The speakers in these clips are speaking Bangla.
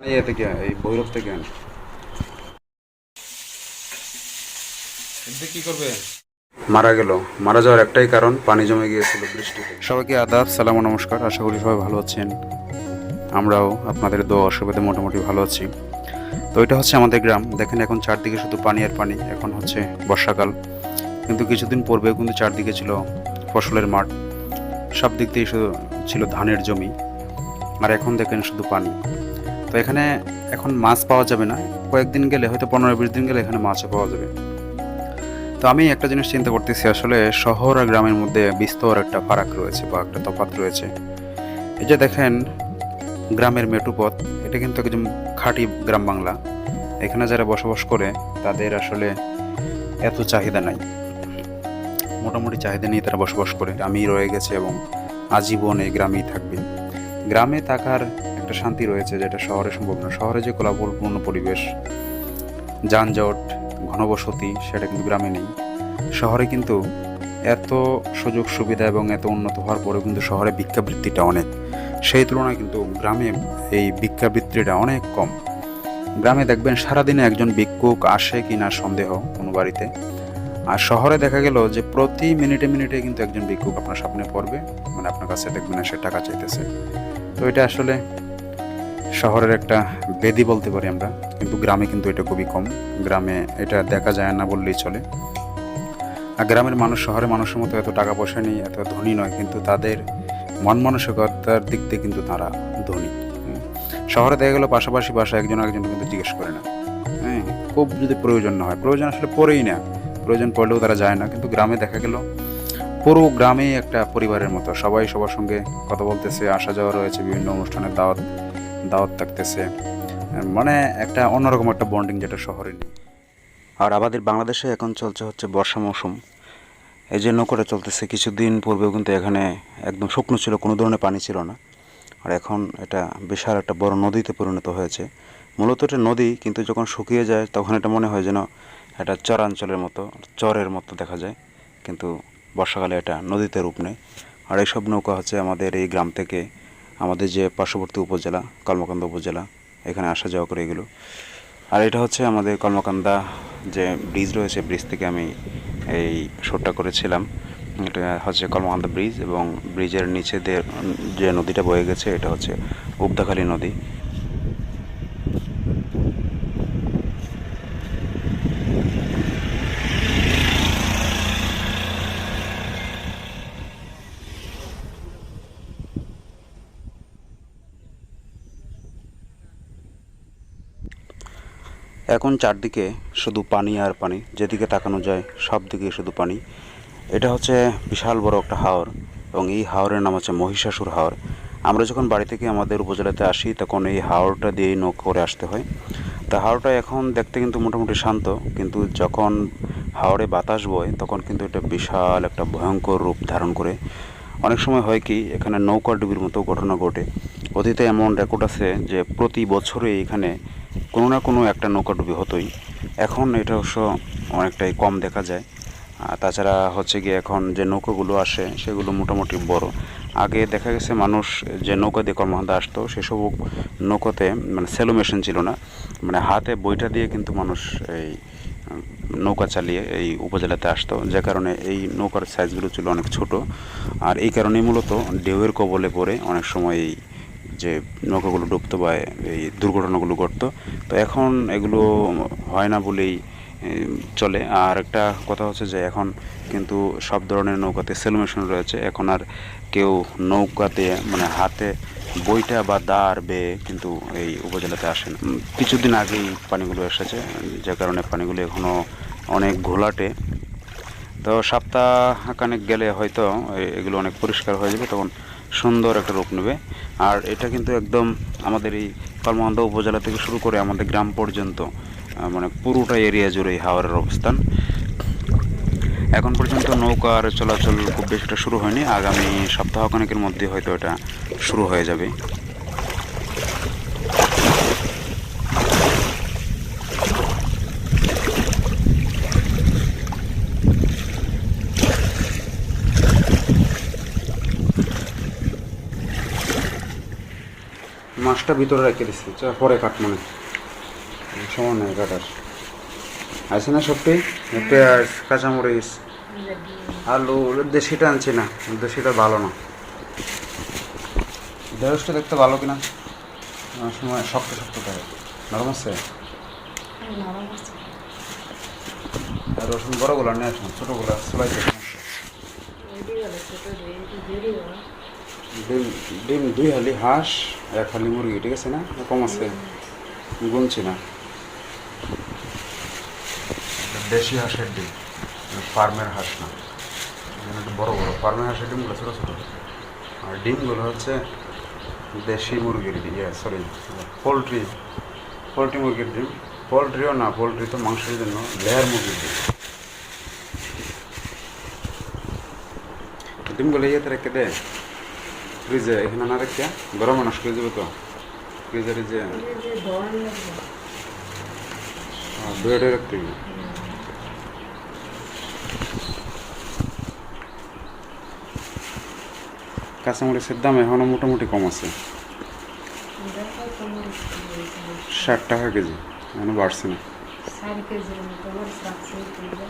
ইয়ে থেকে এই ভৈরব থেকে আনি কি করবে? মারা গেল। মারা যাওয়ার একটাই কারণ পানি জমে গিয়েছিল বৃষ্টিতে। সবাইকে আদাব সালাম নমস্কার। আশা করি সবাই ভালো আছেন। আমরাও আপনাদের দোয়া অসুবিধা মোটামুটি ভালো আছি। তো এটা হচ্ছে আমাদের গ্রাম। দেখেন এখন চারদিকে শুধু পানি আর পানি। এখন হচ্ছে বর্ষাকাল। কিন্তু কিছুদিন পূর্বেও কিন্তু চারদিকে ছিল ফসলের মাঠ। সব দিক দিয়ে শুধু ছিল ধানের জমি। আর এখন দেখেন শুধু পানি। তো এখানে এখন মাছ পাওয়া যাবে না। কয়েকদিন গেলে, হয়তো পনেরো বিশ দিন গেলে এখানে মাছও পাওয়া যাবে। তো আমি একটা জিনিস চিন্তা করতেছি, আসলে শহর আর গ্রামের মধ্যে বিস্তর একটা ফারাক রয়েছে বা একটা তফাৎ রয়েছে। এই যে দেখেন, গ্রামের মেটুপথ এটা কিন্তু একদম খাঁটি গ্রাম বাংলা। এখানে যারা বসবাস করে, তাদের আসলে এত চাহিদা নাই। মোটামুটি চাহিদা নিয়ে তারা বসবাস করে। আমি রয়ে গেছে এবং আজীবন এই গ্রামেই থাকবে। গ্রামে থাকার একটা শান্তি রয়েছে যেটা শহরে সম্ভব না। শহরে যে কোলাহলপূর্ণ পরিবেশ, যানজট, ঘনবসতি, সেটা কিন্তু গ্রামে নেই। শহরে কিন্তু এত সুযোগ সুবিধা এবং এত উন্নত হওয়ার পরেও কিন্তু শহরে ভিক্ষাবৃত্তিটা অনেক। সেই তুলনায় কিন্তু গ্রামে এই ভিক্ষাবৃত্তিটা অনেক কম। গ্রামে দেখবেন সারাদিনে একজন ভিক্ষুক আসে কি না সন্দেহ কোনো বাড়িতে। আর শহরে দেখা গেল যে প্রতি মিনিটে মিনিটে কিন্তু একজন ভিক্ষুক আপনার সামনে পড়বে মানে আপনার কাছে দেখবেন সে টাকা চাইতেছে। তো এটা আসলে শহরের একটা বেদি বলতে পারি আমরা, কিন্তু গ্রামে কিন্তু এটা খুবই কম। গ্রামে এটা দেখা যায় না বললেই চলে। আর গ্রামের মানুষ, শহরের মানুষের মতো এত টাকা পয়সা নেই, এত ধনী নয়, কিন্তু তাদের মন মানসিকতার দিক দিয়ে কিন্তু তারা ধনী। শহরে দেখা গেলো পাশাপাশি বাসা একজন একজন কিন্তু জিজ্ঞেস করে না। হ্যাঁ খুব যদি প্রয়োজন না হয়, প্রয়োজন আসলে পড়েই না প্রয়োজন পড়লেও তারা যায় না, কিন্তু গ্রামে দেখা গেল পুরো গ্রামেই একটা পরিবারের মতো। সবাই সবার সঙ্গে কথা বলতেছে আসা যাওয়া রয়েছে, বিভিন্ন অনুষ্ঠানের দাওয়াত দাওয়াত থাকতেছে। মানে একটা অন্যরকম একটা বন্ডিং যেটা শহরে নেই আর আমাদের বাংলাদেশে এখন চলছে হচ্ছে বর্ষা মৌসুম। এই যে নৌকাটা চলতেছে। কিছুদিন পূর্বেও কিন্তু এখানে একদম শুকনো ছিল, কোনো ধরনের পানি ছিল না। আর এখন এটা বিশাল একটা বড় নদীতে পরিণত হয়েছে। মূলত এটা নদী, কিন্তু যখন শুকিয়ে যায়, তখন এটা মনে হয় যেন একটা চরাঞ্চলের মতো, চরের মতো দেখা যায়। কিন্তু বর্ষাকালে এটা নদীতে রূপ নেয়। আর এইসব নৌকা হচ্ছে আমাদের এই গ্রাম থেকে আমাদের যে পার্শ্ববর্তী উপজেলা কর্মকান্দা উপজেলা, এখানে আসা যাওয়া করে এগুলো। আর এটা হচ্ছে আমাদের কর্মকান্দা যে ব্রিজ রয়েছে ব্রিজ থেকে আমি এই শোটটা করেছিলাম। এটা হচ্ছে কর্মকান্দা ব্রিজ এবং ব্রিজের নিচে যে নদীটা বয়ে গেছে, এটা হচ্ছে উবদাখালী নদী। এখন চারদিকে শুধু পানি আর পানি, যেদিকে তাকানো যায় সব দিকে শুধু পানি। এটা হচ্ছে বিশাল বড় একটা হাওর, এবং এই হাওরের নাম হচ্ছে মহিষাসুর হাওর। আমরা যখন বাড়ি থেকে আমাদের উপজেলাতে আসি, তখন এই হাওরটা দিয়েই নৌকা করে আসতে হয়। তা হাওরটা এখন দেখতে কিন্তু মোটামুটি শান্ত, কিন্তু যখন হাওরে বাতাস বয়, তখন কিন্তু এটা বিশাল একটা ভয়ঙ্কর রূপ ধারণ করে। অনেক সময় হয় কি, এখানে নৌকা ডুবির মতো ঘটনা ঘটে। অতীতে এমন রেকর্ড আছে যে প্রতি বছরে এখানে কোনো না কোনো একটা নৌকাডুবি হতোই। এখন এটা অবশ্য অনেকটাই কম দেখা যায়। তাছাড়া হচ্ছে গিয়ে এখন যে নৌকাগুলো আসে, সেগুলো মোটামুটি বড়। আগে দেখা গেছে মানুষ যে নৌকা দিয়ে কর্মহান্দা আসতো সেসব নৌকাতে মানে সেলো মেশিন ছিল না। মানে হাতে বইটা দিয়ে কিন্তু মানুষ এই নৌকা চালিয়ে এই উপজেলাতে আসতো। যে কারণে এই নৌকার সাইজগুলো ছিল অনেক ছোট। আর এই কারণেই মূলত ঢেউয়ের কবলে পড়ে অনেক সময় এই যে নৌকাগুলো ডুবতো বা এই দুর্ঘটনাগুলো ঘটতো। তো এখন এগুলো হয় না বলেই চলে। আর একটা কথা হচ্ছে যে এখন কিন্তু সব ধরনের নৌকাতে সেল মেশিন রয়েছে। এখন আর কেউ নৌকাতে মানে হাতে বইটা বা দাঁড় বেয়ে কিন্তু এই উপজেলাতে আসে না। কিছুদিন আগেই পানিগুলো এসেছে, যে কারণে পানিগুলো এখনও অনেক ঘোলাটে। তো সপ্তাহ খানেক গেলে হয়তো এগুলো অনেক পরিষ্কার হয়ে যাবে। তখন সুন্দর একটা রূপ নেবে। আর এটা কিন্তু একদম আমাদের এই কর্মকান্দা উপজেলা থেকে শুরু করে আমাদের গ্রাম পর্যন্ত মানে পুরোটা এরিয়া জুড়ে এই হাওরের অবস্থান। এখন পর্যন্ত নৌকার চলাচল খুব বেশিটা শুরু হয়নি। আগামী সপ্তাহখানেকের মধ্যে হয়তো এটা শুরু হয়ে যাবে। মাছটা ভিতরে রেখে দিচ্ছি চ পরে কাট মনে সময় নেই কাটার। আছে না সবটি? পেঁয়াজ, কাঁচামরিচ, আলু, দেশিটা আনছি না, দেশিটা ভালো না। ঢেঁড়সটা দেখতে ভালো কিনা? সময় শক্ত শক্ত থাকে নরম আছে? আর রসুন বড়গুলো নিয়ে আসুন, ছোটোগুলো সবাই ডিম ডিম দুই হালি হাঁস, এক হালি মুরগি, ঠিক আছে না? কম আছে? গুনছি না। দেশি হাঁসের ডিম ফার্মের হাঁস না। একটু বড় বড়, ফার্মের হাঁসের ডিমগুলো ছোটো ছোটো। আর ডিমগুলো হচ্ছে দেশি মুরগির ইয়ে সরি পোলট্রি পোলট্রি মুরগির ডিম। পোলট্রিও না, পোলট্রি তো মাংসের জন্য লেয়ার মুরগির ডিম। ডিমগুলো ইয়েতে রেখে দে। ফ্রিজে, এখানে না রেখে গরম নষ্ট হয়ে যাবে তো। ফ্রিজারে যে বেডে রাখতে হবে কাঁচামরিচের দাম এখনও মোটামুটি কম আছে। ষাট টাকা কেজি, এখনও বাড়ছে না সাড়ে কেজির মতো মরিচ রাখছি ফ্রিজে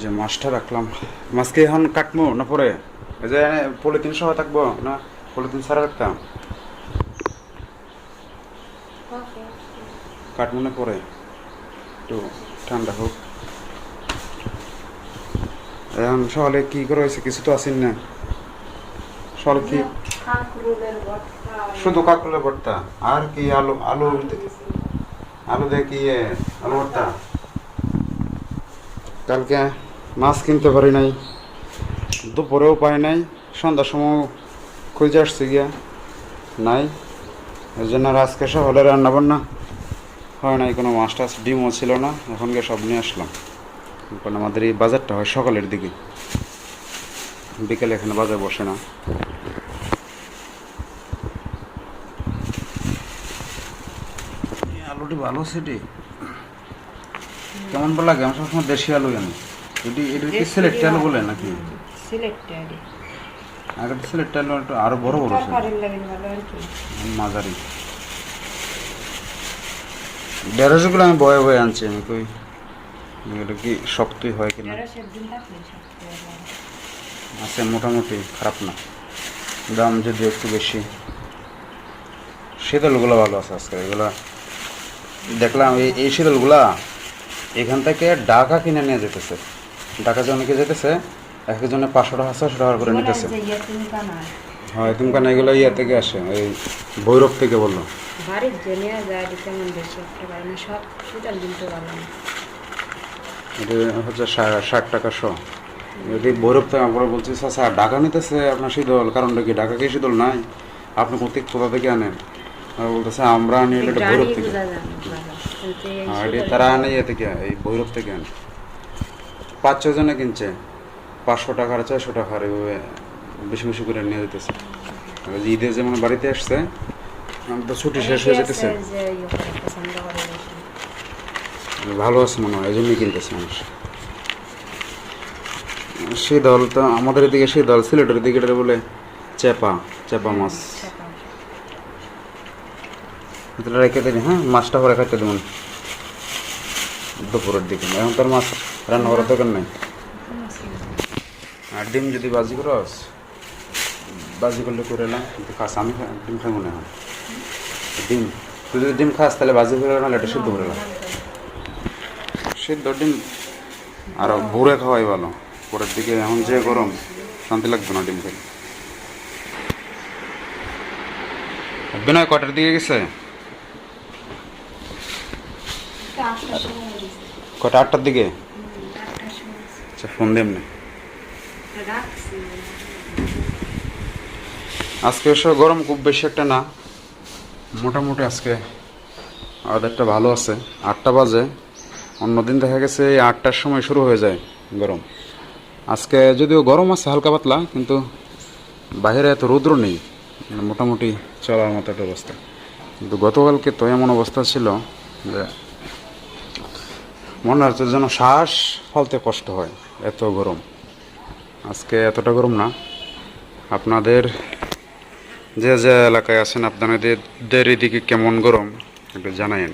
যে মাছটা রাখলাম। মাছকে এখন কাটবো না পরে? এই যে পলিথিন সহ থাকব না পলিথিন ছাড়া রাখতাম? কাটবো না পরে? একটু ঠান্ডা হোক। এখন সকালে কি করে হয়েছে কিছু তো আসেন না। সকালে কি? শুধু কাকুলে ভর্তা? আর কি আলু আলু আলু দিয়ে কি আলু ভর্তা? কালকে মাছ কিনতে পারি নাই, দুপুরেও পাই নাই, সন্ধ্যার সময় খুঁজে আসছি গিয়া, নাই। ওই জন্য আর আজকে সকালে রান্না বান্না হয় নাই, কোনো মাছ টাছ, ডিমও ছিল না, এখন গিয়ে সব নিয়ে আসলাম। কারণ আমাদের এই বাজারটা হয় সকালের দিকে। বিকেলে এখানে বাজার বসে না। আলুটি ভালো সেটি কেমন লাগে? আমার সবসময় দেশি আলু জানি। এটি এটি কি সিলেক্ট আলু বলে নাকি? সিলেক্টেড আগের সিলেক্ট আলু একটু আরও বড় বড় ছিল মাঝারি। ঢেঁড়সগুলো আমি বয়ে বয়ে আনছি আমি কই এটা কি শক্তই হয় কিনা। আছে মোটামুটি খারাপ না। দাম যদি একটু বেশি। শীতলগুলো ভালো আছে আজকে এগুলা দেখলাম এই শীতলগুলা এখান থেকে ডাকা কিনে নিয়ে যেতেছে। ডাকা যে অনেকে যেতেছে এক একজনে পাঁচশো টাকা ছশো টাকা করে নিতেছে। হয় তুমি কেন এগুলো ইয়ে থেকে আসে এই ভৈরব থেকে বলল। হচ্ছে ষাট টাকা শো। এটি ভৈরব থেকে আমরা বলছি স্যার ঢাকা নিতেছে আপনার শীতল কারণটা কি? ঢাকা কি শীতল নাই? আপনি কোথায় কোথা থেকে আনেন? আর বলতেছে আমরা আনি এটা ভৈরব থেকে। এটি শীতল তারা আনে ইয়ে থেকে এই ভৈরব থেকে আনে। পাঁচ ছয় জনে কিনছে। পাঁচশো টাকার ছয়শো টাকার এভাবে বেশি বেশি করে নিয়ে যেতেছে ঈদে যেমন বাড়িতে আসছে তো ছুটি শেষ হয়ে যেতেছে ইয়ে। ভালো আছে মনে হয় এই জন্যই কিনতেছে মানুষ। সেই দল তো আমাদের এদিকে সেই দল সিলেটের দিকে বলে চেপা চেপা মাছ। রেখে দিন হ্যাঁ মাছটা পরে খাইতে দেবেন। দুপুরের দিকে এখন তোর মাছ রান্না করার দরকার নেই? আর ডিম যদি বাজি করস, বাজি করলে করে এলাম কিন্তু খাস, আমি ডিম খাই মনে হয় ডিম, তুই যদি ডিম খাস, তাহলে বাজি করে না এটা সিদ্ধ করে এলাম সিদ্ধ ডিম আর ভোরে খাওয়াই ভালো। পরের দিকে এখন যে গরম, শান্তি লাগবে না ডিম খেয়ে বিনয় কটার দিকে গেছে এটা আটটার সময় গেছে। কটা? আটটার দিকে। আচ্ছা ফোন দেব আজকে এসব গরম খুব বেশি একটা না। মোটামুটি আজকে আদারটা ভালো আছে। আটটা বাজে। অন্যদিন দেখা গেছে এই আটটার সময় শুরু হয়ে যায় গরম। আজকে যদিও গরম আছে, হালকা পাতলা, কিন্তু বাইরে এত রৌদ্র নেই। মানে মোটামুটি চলার মতো একটা অবস্থা। কিন্তু গতকালকে তো এমন অবস্থা ছিল যে মনে হচ্ছে যেন শ্বাস ফলতে কষ্ট হয়, এত গরম। আজকে এতটা গরম না। আপনাদের যে যে এলাকায় আছেন, আপনাদের এদিকে কেমন গরম, একটু জানাইন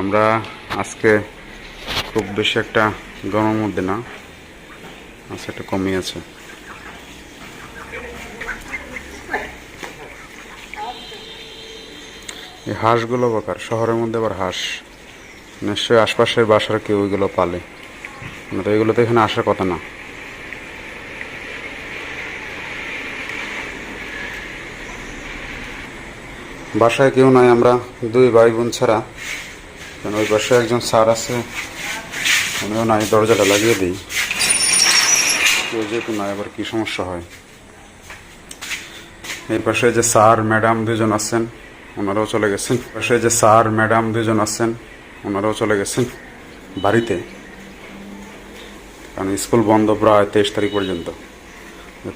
আমরা আজকে খুব বেশি একটা গরমের মধ্যে না আচ্ছা একটা কমই আছে। এই হাঁসগুলো বকার, শহরের মধ্যে আবার হাঁস। নিশ্চয়ই আশপাশের বাসার কেউ ওইগুলো পালে। তো এগুলো তো এখানে আসার কথা না। বাসায় কেউ নাই, আমরা দুই ভাই বোন ছাড়া ওই পাশে একজন স্যার আছে উনিও নাই, দরজাটা লাগিয়ে দিই। কেউ যেহেতু নাই, আবার কি সমস্যা হয়? এই পাশে যে স্যার, ম্যাডাম দুজন আছেন, ওনারাও চলে গেছেন। পাশে যে স্যার, ম্যাডাম দুজন আছেন ওনারাও চলে গেছেন বাড়িতে। কারণ স্কুল বন্ধ প্রায় তেইশ তারিখ পর্যন্ত।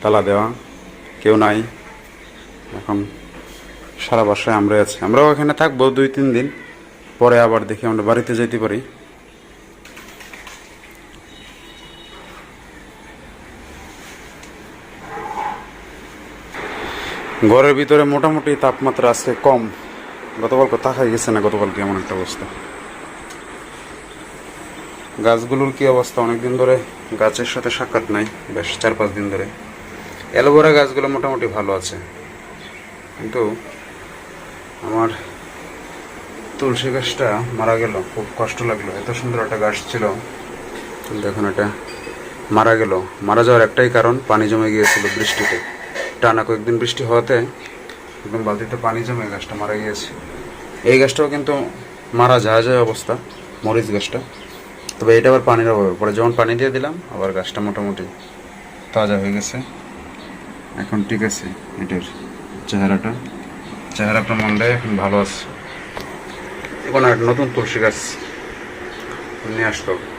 তালা দেওয়া, কেউ নাই। এখন সারা বাসায় আমরা আছি। আমরাও এখানে থাকব দুই, তিন দিন। পরে আবার দেখি আমরা বাড়িতে যেতে পারি। ঘরের ভিতরে মোটামুটি তাপমাত্রা আজকে কম। গতকালকে তাকাই গেছে না গতকালকে এমন একটা অবস্থা? গাছগুলোর কি অবস্থা? অনেকদিন ধরে গাছের সাথে সাক্ষাৎ নাই, বেশ চার পাঁচ দিন ধরে। অ্যালোভেরা গাছগুলো মোটামুটি ভালো আছে। কিন্তু আমার তুলসী গাছটা মারা গেল, খুব কষ্ট লাগল। এত সুন্দর একটা গাছ ছিল। কিন্তু এখন এটা মারা গেল। মারা যাওয়ার একটাই কারণ, পানি জমে গিয়েছিল বৃষ্টিতে। টানা কয়েকদিন বৃষ্টি হওয়াতে একদম বালতিতে পানি জমে গাছটা মারা গিয়েছে। এই গাছটাও কিন্তু মারা যায় যায় অবস্থা, মরিচ গাছটা। তবে এটা আবার পানির অভাবে। পরে যখন পানি দিয়ে দিলাম, আবার গাছটা মোটামুটি তাজা হয়ে গেছে। এখন ঠিক আছে, এটার চেহারাটা। চেহারাটা দেয় এখন ভালো আছে। এখন আর নতুন তুলসী গাছ নিয়ে আসতে হবে।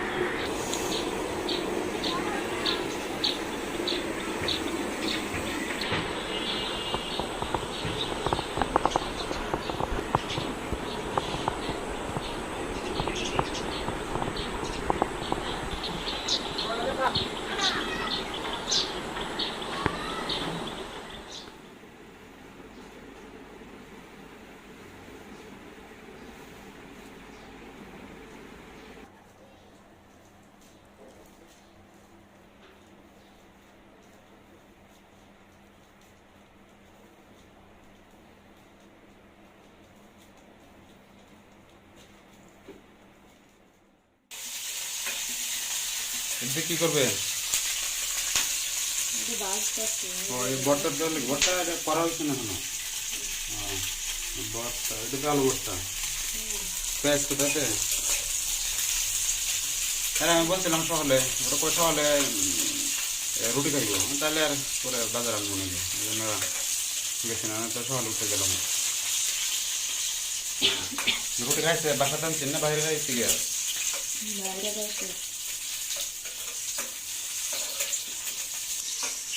এদিকে কি করবে? বটটা বটটা এটা করা হয়েছে না এখনও ও, বটটা এটা তো আলু বটটা। পেঁয়াজ কোথাতে হ্যাঁ আমি বলছিলাম সকালে ওটা করে সকালে রুটি খাইব। তাহলে আর পরে বাজার আনব নাকি? এই জন্য গেছি না তো সকালে উঠে গেলাম। রুটি খাইছে বাসাতে আনছেন না বাইরে খাইছি গিয়ে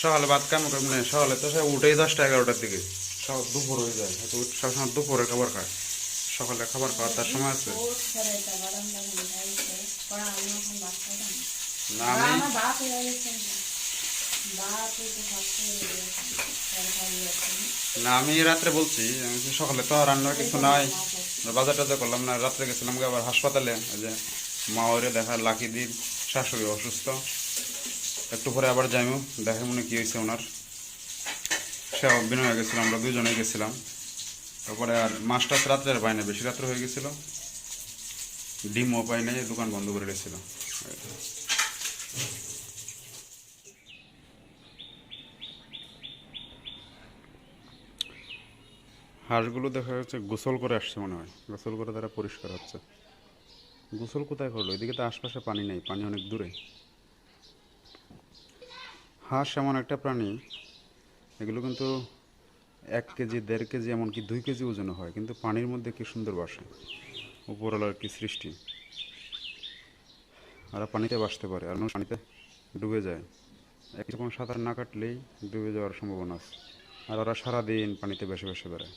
সকালে ভাত কাম করবেন না সকালে তো সে উঠেই দশটা এগারোটার দিকে। সব দুপুর হয়ে যায় হয়তো সবসময় দুপুরে খাবার খায়। সকালে খাবার খাওয়ার তার সময় আছে। না আমি না আমি রাত্রে বলছি আমি বলছি, সকালে তো রান্নার কিছু নাই। বাজার টাজার করলাম না রাত্রে গেছিলাম আবার হাসপাতালে যে মা ওরে দেখা লাকি দিন শাশুড়ি অসুস্থ। একটু পরে আবার যাইমু। দেখে মনে কি হয়েছে ওনার। সে বিনয় গেছিলাম আমরা দুজনে গেছিলাম। তারপরে আর মাছটা রাত্রে আর পাই না, বেশি রাত্রে হয়ে গেছিল। ডিমও পাই নাই, দোকান বন্ধ করে গেছিল হাঁসগুলো দেখা যাচ্ছে গোসল করে আসছে মনে হয়। গোসল করে তারা পরিষ্কার হচ্ছে। গোসল কোথায় করল? এদিকে তো আশপাশে পানি নেই, পানি অনেক দূরে। হাঁস এমন একটা প্রাণী, এগুলো কিন্তু এক কেজি, দেড় কেজি, এমনকি দুই কেজি ওজন হয়, কিন্তু পানির মধ্যে কি সুন্দর বাসে। উপরওয়ালার কি সৃষ্টি। ওরা পানিতে বাসতে পারে, আর পানিতে ডুবে যায়। এক যখন সাঁতার না কাটলেই ডুবে যাওয়ার সম্ভাবনা আছে। আর ওরা সারাদিন পানিতে বেশি বেশি বেড়ায়।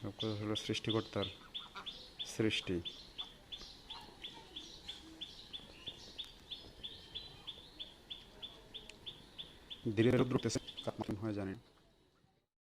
সব কথা হলো সৃষ্টিকর্তার সৃষ্টি। ধীরে ধীরে তাপমাত্রা হয়ে জানেন